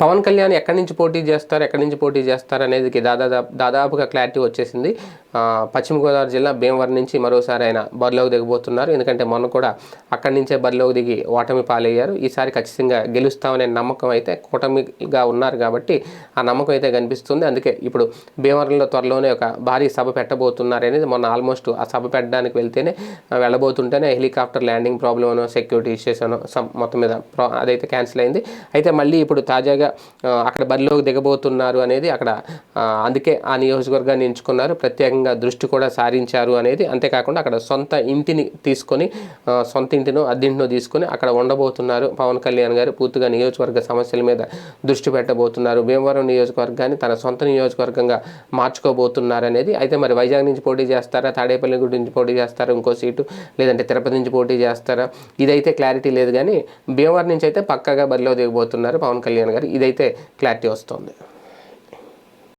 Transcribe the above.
పవన్ కళ్యాణ్ ఎక్కడి నుంచి పోటీ చేస్తారు ఎక్కడి నుంచి పోటీ చేస్తారు అనేది దాదాపు దాదాపుగా క్లారిటీ వచ్చేసింది. పశ్చిమ గోదావరి జిల్లా భీమవరం నుంచి మరోసారి ఆయన బరిలోకి దిగబోతున్నారు ఎందుకంటే మొన్న కూడా అక్కడి నుంచే బరిలోకి దిగి ఓటమి పాలయ్యారు. ఈసారి ఖచ్చితంగా గెలుస్తామనే నమ్మకం అయితే కూటమిగా ఉన్నారు కాబట్టి ఆ నమ్మకం అయితే కనిపిస్తుంది. అందుకే ఇప్పుడు భీమవరంలో త్వరలోనే ఒక భారీ సభ పెట్టబోతున్నారు అనేది మొన్న ఆల్మోస్ట్ ఆ సభ పెట్టడానికి వెళ్తేనే వెళ్ళబోతుంటేనే హెలికాప్టర్ ల్యాండింగ్ ప్రాబ్లమ్ అనో సెక్యూరిటీ ఇష్యూస్ అనో మొత్తం మీద అదైతే క్యాన్సిల్ అయింది. అయితే మళ్ళీ ఇప్పుడు తాజాగా ఆ, అక్కడ బరిలోకి దిగబోతున్నారు అనేది అక్కడ అందుకే ఆ నియోజకవర్గాన్ని ఎంచుకున్నారు. ప్రత్యేకంగా దృష్టి కూడా సారించారు అనేది అంతేకాకుండా అక్కడ సొంత ఇంటిని తీసుకొని సొంత ఇంటినో అద్దెంటినో తీసుకొని అక్కడ ఉండబోతున్నారు. పవన్ కళ్యాణ్ గారు పూర్తిగా నియోజకవర్గ సమస్యల మీద దృష్టి పెట్టబోతున్నారు. భీమవరం నియోజకవర్గాన్ని తన సొంత నియోజకవర్గంగా మార్చుకోబోతున్నారు అనేది. అయితే మరి వైజాగ్ నుంచి పోటీ చేస్తారా? తాడేపల్లి గుడి నుంచి పోటీ చేస్తారా? ఇంకో సీటు? లేదంటే తిరుపతి నుంచి పోటీ చేస్తారా? ఇదైతే క్లారిటీ లేదు కానీ భీమవరం నుంచి అయితే పక్కగా బరిలో దిగబోతున్నారు పవన్ కళ్యాణ్ గారు. ఇదైతే క్లారిటీ వస్తుంది.